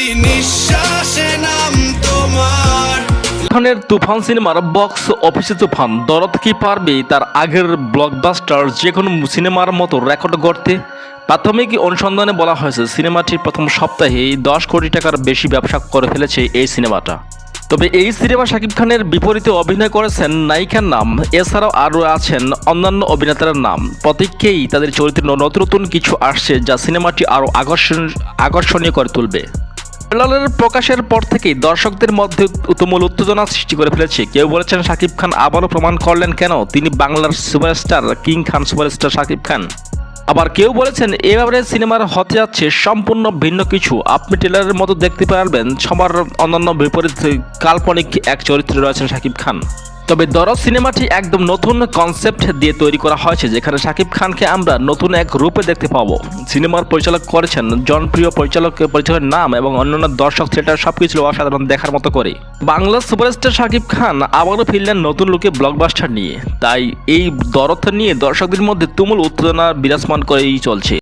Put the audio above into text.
প্রতি নিঃশ্বাসে নাম তোমার। খানের তুফান সিনেমার বক্স অফিসে তুফান। দরদ কি পারবে তার আগের ব্লকবাস্টার যে কোনো সিনেমার মতো রেকর্ড গড়তে? প্রাথমিক অনুসন্ধানে বলা হয়েছে, সিনেমাটির প্রথম সপ্তাহে দশ কোটি টাকার বেশি ব্যবসা করে ফেলেছে এই সিনেমাটা। তবে এই সিনেমা শাকিব খানের বিপরীতে অভিনয় করেছেন নায়িকার নাম। এছাড়াও আরও আছেন অন্যান্য অভিনেতার নাম। প্রত্যেককেই তাদের চরিত্রে নতুন নতুন কিছু আসছে যা সিনেমাটি আরও আকর্ষণ আকর্ষণীয় করে তুলবে। ট্রেলারের প্রকাশের পর থেকেই দর্শকদের মধ্যে তুমুল উত্তেজনা সৃষ্টি করে ফেলেছে। কেউ বলেছেন শাকিব খান আবারও প্রমাণ করলেন কেন? তিনি বাংলার superstar, king Khan superstar Shakib Khan. আবার কেউ বলেছেন এভাবে সিনেমার হতে যাচ্ছে সম্পূর্ণ ভিন্ন কিছু। আপনি ট্রেলারের মতো দেখতে পারবেন, সবার অন্যান্য বিপরীত কাল্পনিক এক চরিত্রে রয়েছেন শাকিব খান। তবে দরদ সিনেমাটি একদম নতুন কনসেপ্ট দিয়ে তৈরি করা হয়েছে, যেখানে শাকিব খানকে আমরা নতুন এক রূপে দেখতে পাবো। সিনেমার পরিচালক করেছেন জনপ্রিয় পরিচালক, পরিচালকের নাম এবং অন্যান্য দর্শক, থিয়েটার সবকিছু অসাধারণ দেখার মতো করে। বাংলা সুপারস্টার শাকিব খান আবারও ফিরলেন নতুন লুকে ব্লকবাস্টার নিয়ে। তাই এই দরদ নিয়ে দর্শকদের মধ্যে তুমুল উত্তেজনা বিরাজমান করেই চলছে।